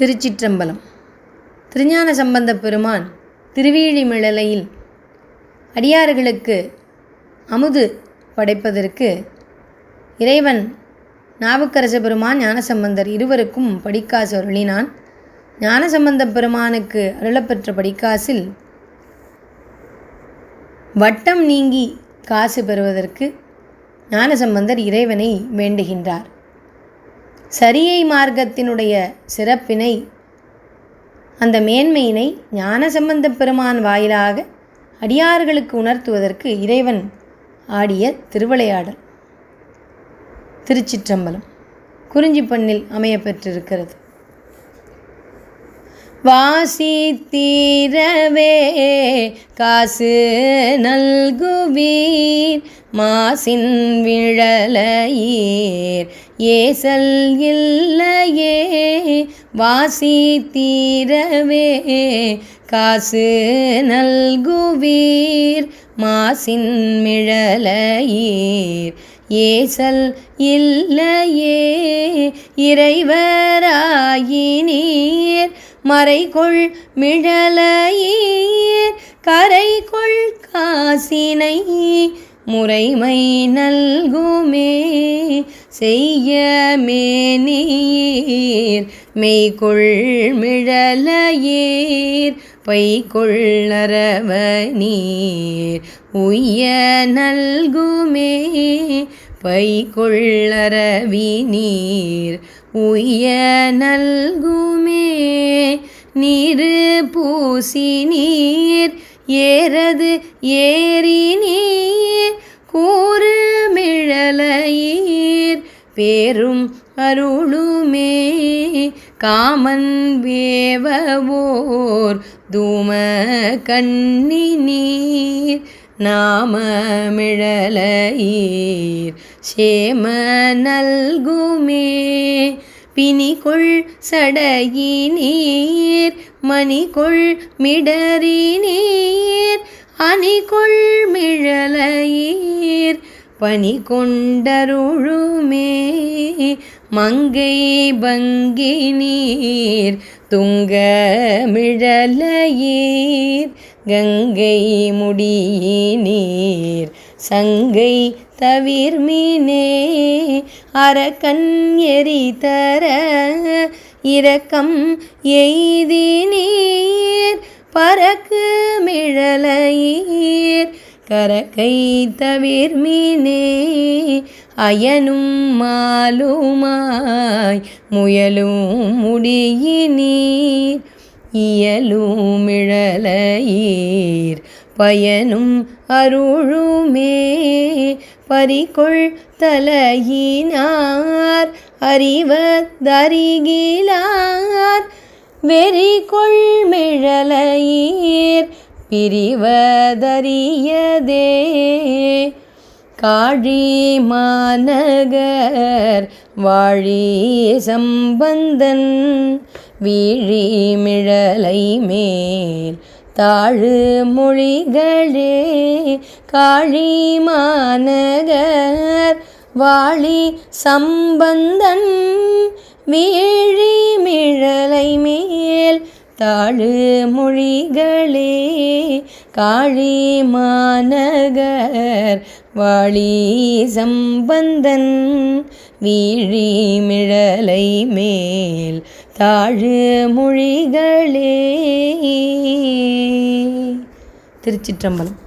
திருச்சிற்றம்பலம். திருஞான சம்பந்த பெருமான் திருவீழிமிழலையில் அடியார்களுக்கு அமுது படைப்பதற்கு இறைவன் நாவுக்கரச பெருமான் ஞானசம்பந்தர் இருவருக்கும் படிக்காசு அருளினான். ஞானசம்பந்த பெருமானுக்கு அருளப்பெற்ற படிக்காசில் வட்டம் நீங்கி காசு பெறுவதற்கு ஞானசம்பந்தர் இறைவனை வேண்டுகின்றார். சரியை மார்க்கத்தினுடைய சிறப்பினை அந்த மேன்மையினை ஞானசம்பந்த பெருமான் வாயிலாக அடியார்களுக்கு உணர்த்துவதற்கு இறைவன் ஆடிய திருவிளையாடல். திருச்சிற்றம்பலம். குறிஞ்சி பண்ணில் அமைய பெற்றிருக்கிறது வாசி தீரவே காசு நல்குவீர் மாசின் விழலையீர் ஏசல் இல்லையே வாசி தீரவே காசு நல்குவீர் மாசின் மிழலையீர். ஏசல் இல்லையே இறைவராயினீர் மறைகொள் மிழலையீர் கரைகொள் காசினை முறைமை நல்குமே. செய்ய மேனீர் மெய்கொள் மிழலையீர். பைகொள்ளரவ நீர் உய்ய நல்குமே. பைகொள்ளரவி நீர் உய்ய நல்குமே. நீரு பூசி நீர் ஏறது ஏறி நீர் பேரும் அருளுமே. காமன் வேவவோர் தூம கண்ணி நீர் நாமமிழலையீர். சேம நல்குமே. பிணிக்குள் சடையினீர். மணிக்குள் மிடறினீர். அணிக்குள் மிழலையீர். பனி கொண்டருளுமே மங்கை பங்கி நீர் துங்க மிழலையீர் கங்கை முடியினீர் சங்கை தவிர்மினே. அரக்கன் எரி தர இரக்கம் எய்தி நீர் பறக்கு மிழலையீர் கரகை தவிர் மீனே அயனும் மாலுமாய் முயலும் முடியினீர் இயலும் இழலையீர் பயனும் அருளுமே பறிகொள் தலையினார் அறிவதறிகிலார் வெறிகொள் மிழலையீர் பிரிவதறியதே. காழி மாநகர் வாழி சம்பந்தன் வீழி மிழலை மேல் தாழு மொழிகளே. காழி மாநகர் வாழி சம்பந்தன் வீழி மிழலை மேல் தாழு மொழிகளே காழி மாநகர் வாழி சம்பந்தன் வீழி மிழலை மேல் தாழு மொழிகளே திருச்சிற்றம்பலம்.